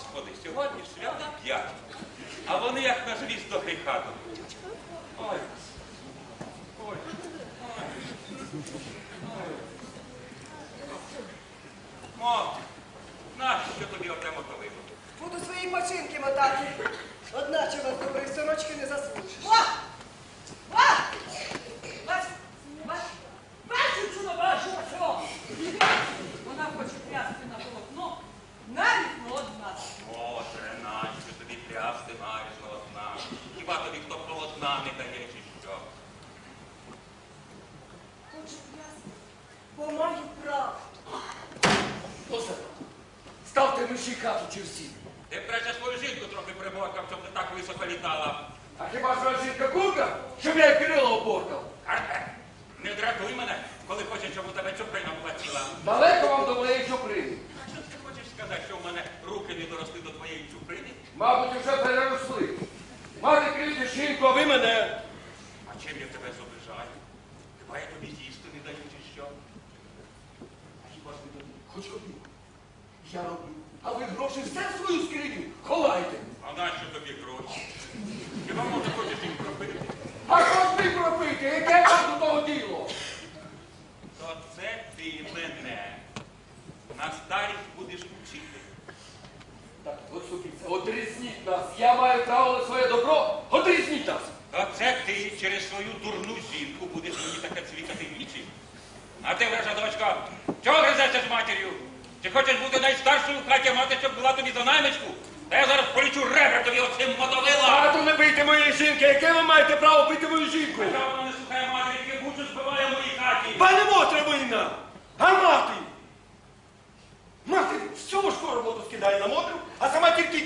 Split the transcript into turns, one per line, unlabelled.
Господи, сьогодні свято п'ять. А вони як на живість до гріха думають. Ой. Ой. Мо, нащо тобі оте мотовило?
Буду свої починки мотати. Одначе вас доброї сорочки не заслужиш.
Дає чи?
Хочу прясти, бо маю право.
Оце. Ставте мерщій хату чи всі.
Ти б краще свою жінку трохи приборкав, щоб не так високо літала.
А хіба ж ваша жінка курка, щоб я їй крило оборкав?
Не дратуй мене, коли хочеш, щоб у тебе чуприна була ціла.
Далеко вам до моєї чуприни.
А що ти хочеш сказати, що в мене руки не доросли до твоєї чуприни?
Мабуть, уже переросли. Крити ви мене.
А чим я тебе зобижаю? Хіба я тобі їсти не даю чи що?
А хіба ж ви тобі хоч обід? Я роблю. А ви гроші все в свою скриню ховайте.
А нащо тобі гроші? Хіба може хочеш їх пропити?
А що ж ви пропити? Яке вам до того діло?
То це ти мене на старість будеш учити.
Так, от слухайте, одрізніть нас. Я маю право на своє добро. Одрізніть нас.
Оце ти через свою дурну жінку будеш мені таке цвікати вічі. А ти, вража дочка, чого гризешся з матір'ю? Чи хочеш бути найстаршою в хаті, мати, щоб була тобі за наймичку? Та я зараз полічу ребра тобі оцим мотовила.
Тату, не бийте моєї жінки. Яке ви маєте право бити мою жінку?
Та вона не слухає матері, яке бучу збиває в моїй хаті.
Пане Мотребина! А мати? Мати всю важку роботу скидає на Мотрю, а сама тільки